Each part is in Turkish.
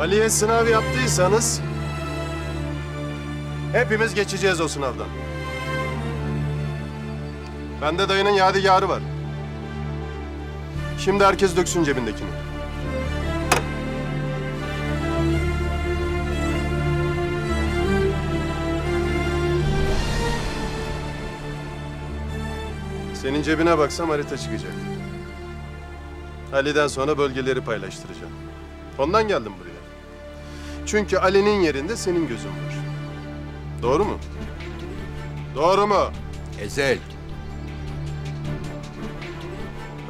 Ali'ye sınav yaptıysanız hepimiz geçeceğiz o sınavdan. Bende dayının yadigarı var. Şimdi herkes döksün cebindekini. Senin cebine baksam harita çıkacak. Ali'den sonra bölgeleri paylaştıracağım. Ondan geldim buraya. Çünkü Ali'nin yerinde senin gözün var. Doğru mu? Doğru mu? Ezel.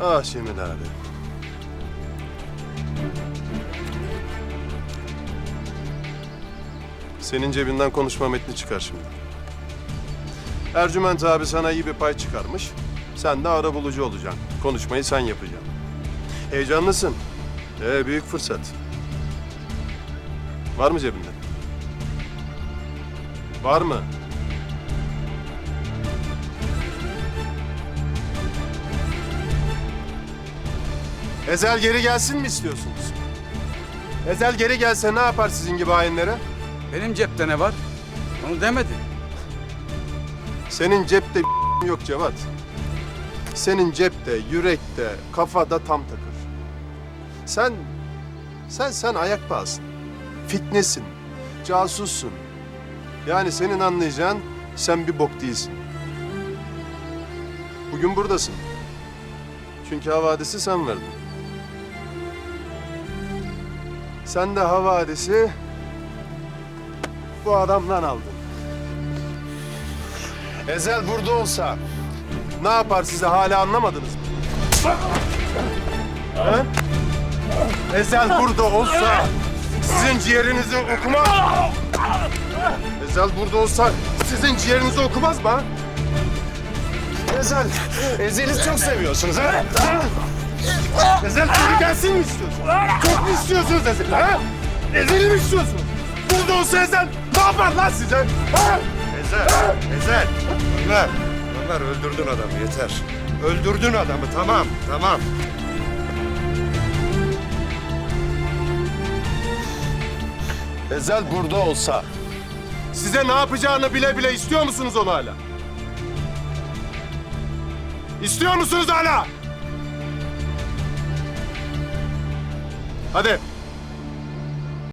Ah Şemil abi. Senin cebinden konuşma metni çıkar şimdi. Ercüment abi sana iyi bir pay çıkarmış. Sen de arabulucu olacaksın. Konuşmayı sen yapacaksın. Heyecanlısın. Ee, büyük fırsat. Var mı cebinde? Var mı? Ezel geri gelsin mi istiyorsunuz? Ezel geri gelse ne yapar sizin gibi hainlere? Benim cepte ne var? Onu demedi. Senin cepte yok Cevat. Senin cepte, yürekte, kafada tam takır. Sen, sen, sen ayak bağısın. Fitnesin, casussun. Yani senin anlayacağın sen bir bok değilsin. Bugün buradasın. Çünkü havadisi sen verdin. Sen de havadisi bu adamdan aldın. Ezel burada olsa ne yapar size hala anlamadınız mı? Ha? Ezel burada olsa sizin ciğerinizi okumaz. Ezel burada olsa sizin ciğerinizi okumaz mı? ha? Ezel, Ezel'i çok seviyorsunuz ha? ha? Ezel geri gelsin mi istiyorsunuz? Çok mu istiyorsunuz Ezel'i ha? Ezel'i mi istiyorsunuz? Burada olsa Ezel ne yapar lan size? Ha? Ezel. Ezel. Ömer. Ömer öldürdün adamı yeter. Öldürdün adamı tamam tamam. Ezel burada olsa size ne yapacağını bile bile istiyor musunuz onu hala? İstiyor musunuz hala? Hadi.